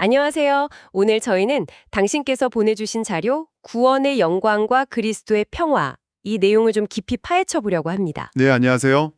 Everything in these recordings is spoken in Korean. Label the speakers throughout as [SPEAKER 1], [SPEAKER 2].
[SPEAKER 1] 안녕하세요. 오늘 저희는 당신께서 보내주신 자료 구원의 영광과 그리스도의 평화 이 내용을 좀 깊이 파헤쳐 보려고 합니다.
[SPEAKER 2] 네, 안녕하세요.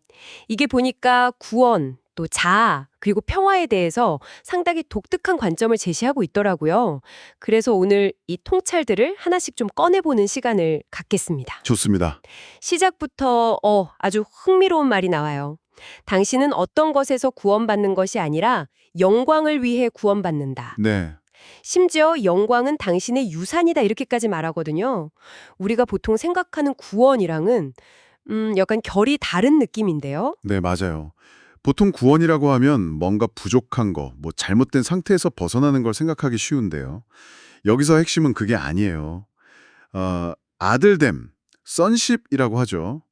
[SPEAKER 1] 이게 보니까 구원, 또 자아, 그리고 평화에 대해서 상당히 독특한 관점을 제시하고 있더라고요. 그래서 오늘 이 통찰들을 하나씩 좀 꺼내보는 시간을 갖겠습니다.
[SPEAKER 2] 좋습니다.
[SPEAKER 1] 시작부터 어, 아주 흥미로운 말이 나와요. 당신은 어떤 것에서 구원받는 것이 아니라 영광을 위해 구원받는다.
[SPEAKER 2] 네.
[SPEAKER 1] 심지어 영광은 당신의 유산이다 이렇게까지 말하거든요. 우리가 보통 생각하는 구원이랑은 음, 약간 결이 다른 느낌인데요.
[SPEAKER 2] 네, 맞아요. 보통 구원이라고 하면 뭔가 부족한 거, 뭐 잘못된 상태에서 벗어나는 걸 생각하기 쉬운데요. 여기서 핵심은 그게 아니에요. 어, 아들됨, 선십이라고 하죠.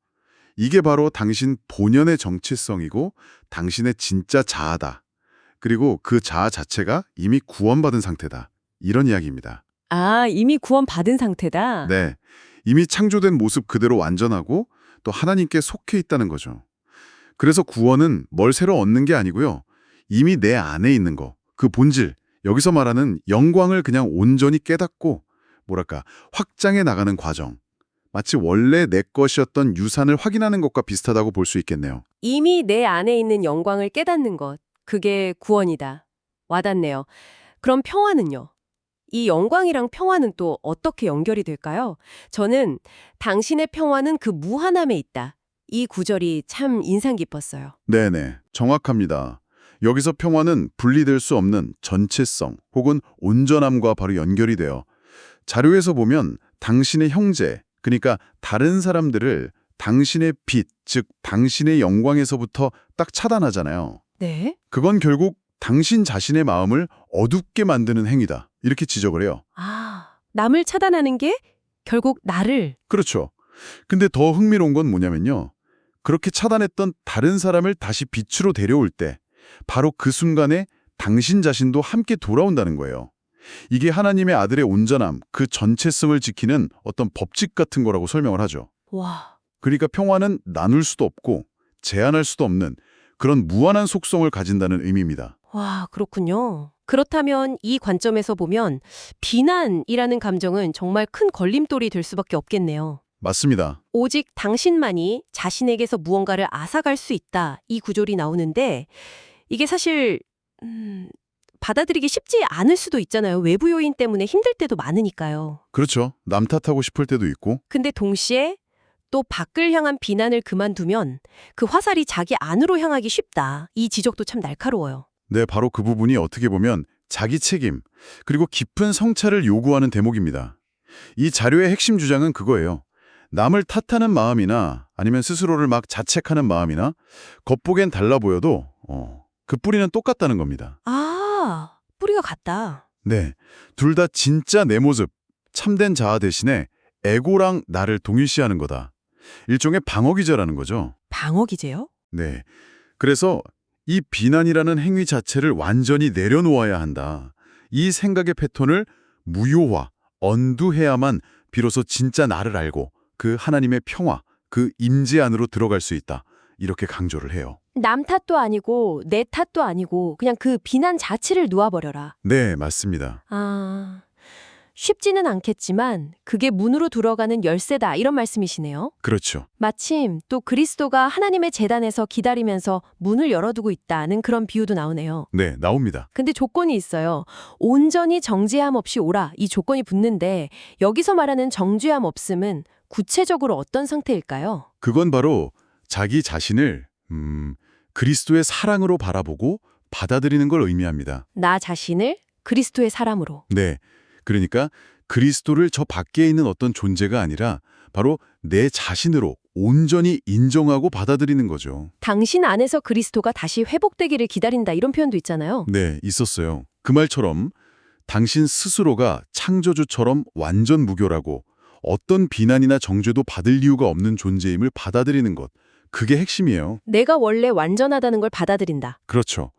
[SPEAKER 2] 이게 바로 당신 본연의 정체성이고 당신의 진짜 자아다. 그리고 그 자아 자체가 이미 구원받은 상태다. 이런 이야기입니다.
[SPEAKER 1] 아, 이미 구원받은 상태다.
[SPEAKER 2] 네. 이미 창조된 모습 그대로 완전하고 또 하나님께 속해 있다는 거죠. 그래서 구원은 뭘 새로 얻는 게 아니고요. 이미 내 안에 있는 거, 그 본질, 여기서 말하는 영광을 그냥 온전히 깨닫고 뭐랄까 확장해 나가는 과정. 마치 원래 내 것이었던 유산을 확인하는 것과 비슷하다고 볼 수 있겠네요.
[SPEAKER 1] 이미 내 안에 있는 영광을 깨닫는 것. 그게 구원이다. 와닿네요. 그럼 평화는요? 이 영광이랑 평화는 또 어떻게 연결이 될까요? 저는 당신의 평화는 그 무한함에 있다. 이 구절이 참 인상 깊었어요.
[SPEAKER 2] 네네, 정확합니다. 여기서 평화는 분리될 수 없는 전체성 혹은 온전함과 바로 연결이 돼요. 자료에서 보면 당신의 형제, 그러니까 다른 사람들을 당신의 빛, 즉 당신의 영광에서부터 딱 차단하잖아요.
[SPEAKER 1] 네?
[SPEAKER 2] 그건 결국 당신 자신의 마음을 어둡게 만드는 행위다. 이렇게 지적을 해요.
[SPEAKER 1] 아, 남을 차단하는 게 결국 나를.
[SPEAKER 2] 그렇죠. 근데 더 흥미로운 건 뭐냐면요. 그렇게 차단했던 다른 사람을 다시 빛으로 데려올 때 바로 그 순간에 당신 자신도 함께 돌아온다는 거예요. 이게 하나님의 아들의 온전함, 그 전체성을 지키는 어떤 법칙 같은 거라고 설명을 하죠.
[SPEAKER 1] 와,
[SPEAKER 2] 그러니까 평화는 나눌 수도 없고 제한할 수도 없는 그런 무한한 속성을 가진다는 의미입니다.
[SPEAKER 1] 와, 그렇군요. 그렇다면 이 관점에서 보면 비난이라는 감정은 정말 큰 걸림돌이 될 수밖에 없겠네요.
[SPEAKER 2] 맞습니다.
[SPEAKER 1] 오직 당신만이 자신에게서 무언가를 앗아갈 수 있다. 이 구절이 나오는데 이게 사실 음, 받아들이기 쉽지 않을 수도 있잖아요. 외부 요인 때문에 힘들 때도 많으니까요.
[SPEAKER 2] 그렇죠. 남 탓하고 싶을 때도 있고
[SPEAKER 1] 근데 동시에 또 밖을 향한 비난을 그만두면 그 화살이 자기 안으로 향하기 쉽다. 이 지적도 참 날카로워요.
[SPEAKER 2] 네, 바로 그 부분이 어떻게 보면 자기 책임, 그리고 깊은 성찰을 요구하는 대목입니다. 이 자료의 핵심 주장은 그거예요. 남을 탓하는 마음이나 아니면 스스로를 막 자책하는 마음이나 겉보기엔 달라 보여도 어, 그 뿌리는 똑같다는 겁니다.
[SPEAKER 1] 아, 뿌리가 같다.
[SPEAKER 2] 네, 둘 다 진짜 내 모습, 참된 자아 대신에 에고랑 나를 동일시하는 거다. 일종의 방어기제라는 거죠.
[SPEAKER 1] 방어 기제요?
[SPEAKER 2] 네. 그래서 이 비난이라는 행위 자체를 완전히 내려놓아야 한다. 이 생각의 패턴을 무효화, 언두해야만 비로소 진짜 나를 알고 그 하나님의 평화, 그 임재 안으로 들어갈 수 있다. 이렇게 강조를 해요.
[SPEAKER 1] 남 탓도 아니고 내 탓도 아니고 그냥 그 비난 자체를 놓아버려라.
[SPEAKER 2] 네, 맞습니다.
[SPEAKER 1] 아, 쉽지는 않겠지만 그게 문으로 들어가는 열쇠다 이런 말씀이시네요.
[SPEAKER 2] 그렇죠.
[SPEAKER 1] 마침 또 그리스도가 하나님의 재단에서 기다리면서 문을 열어두고 있다는 그런 비유도 나오네요.
[SPEAKER 2] 네, 나옵니다.
[SPEAKER 1] 근데 조건이 있어요. 온전히 정죄함 없이 오라 이 조건이 붙는데 여기서 말하는 정죄함 없음은 구체적으로 어떤 상태일까요?
[SPEAKER 2] 그건 바로 자기 자신을 음, 그리스도의 사랑으로 바라보고 받아들이는 걸 의미합니다.
[SPEAKER 1] 나 자신을 그리스도의 사람으로.
[SPEAKER 2] 네. 그러니까 그리스도를 저 밖에 있는 어떤 존재가 아니라 바로 내 자신으로 온전히 인정하고 받아들이는 거죠.
[SPEAKER 1] 당신 안에서 그리스도가 다시 회복되기를 기다린다 이런 표현도 있잖아요.
[SPEAKER 2] 네, 있었어요. 그 말처럼 당신 스스로가 창조주처럼 완전 무교라고 어떤 비난이나 정죄도 받을 이유가 없는 존재임을 받아들이는 것. 그게 핵심이에요.
[SPEAKER 1] 내가 원래 완전하다는 걸 받아들인다.
[SPEAKER 2] 그렇죠.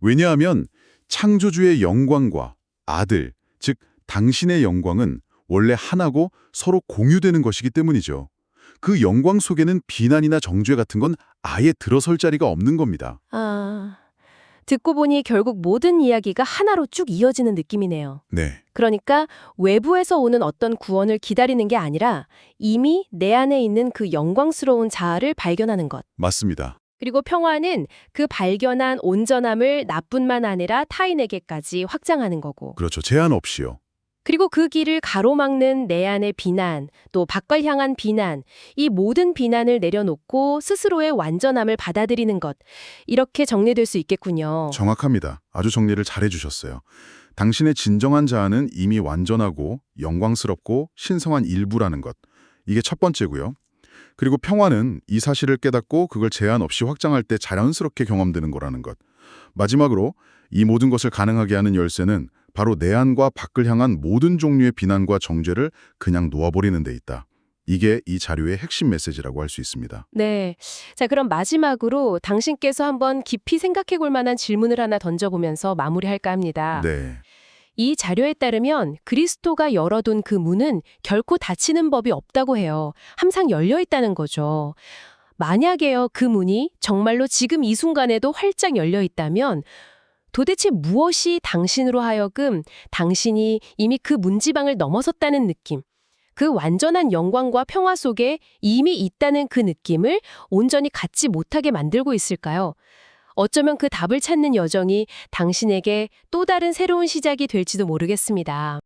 [SPEAKER 2] 왜냐하면 창조주의 영광과 아들, 즉 당신의 영광은 원래 하나고 서로 공유되는 것이기 때문이죠. 그 영광 속에는 비난이나 정죄 같은 건 아예 들어설 자리가 없는 겁니다.
[SPEAKER 1] 아, 듣고 보니 결국 모든 이야기가 하나로 쭉 이어지는 느낌이네요.
[SPEAKER 2] 네.
[SPEAKER 1] 그러니까 외부에서 오는 어떤 구원을 기다리는 게 아니라 이미 내 안에 있는 그 영광스러운 자아를 발견하는 것.
[SPEAKER 2] 맞습니다.
[SPEAKER 1] 그리고 평화는 그 발견한 온전함을 나뿐만 아니라 타인에게까지 확장하는 거고.
[SPEAKER 2] 그렇죠. 제한 없이요.
[SPEAKER 1] 그리고 그 길을 가로막는 내 안의 비난, 또 밖을 향한 비난, 이 모든 비난을 내려놓고 스스로의 완전함을 받아들이는 것. 이렇게 정리될 수 있겠군요.
[SPEAKER 2] 정확합니다. 아주 정리를 잘 해주셨어요. 당신의 진정한 자아는 이미 완전하고 영광스럽고 신성한 일부라는 것. 이게 첫 번째고요. 그리고 평화는 이 사실을 깨닫고 그걸 제한 없이 확장할 때 자연스럽게 경험되는 거라는 것. 마지막으로 이 모든 것을 가능하게 하는 열쇠는 바로 내 안과 밖을 향한 모든 종류의 비난과 정죄를 그냥 놓아버리는 데 있다. 이게 이 자료의 핵심 메시지라고 할 수 있습니다.
[SPEAKER 1] 네. 자, 그럼 마지막으로 당신께서 한번 깊이 생각해 볼 만한 질문을 하나 던져보면서 마무리할까 합니다.
[SPEAKER 2] 네.
[SPEAKER 1] 이 자료에 따르면 그리스도가 열어둔 그 문은 결코 닫히는 법이 없다고 해요. 항상 열려 있다는 거죠. 만약에요, 그 문이 정말로 지금 이 순간에도 활짝 열려 있다면 도대체 무엇이 당신으로 하여금 당신이 이미 그 문지방을 넘어섰다는 느낌, 그 완전한 영광과 평화 속에 이미 있다는 그 느낌을 온전히 갖지 못하게 만들고 있을까요? 어쩌면 그 답을 찾는 여정이 당신에게 또 다른 새로운 시작이 될지도 모르겠습니다.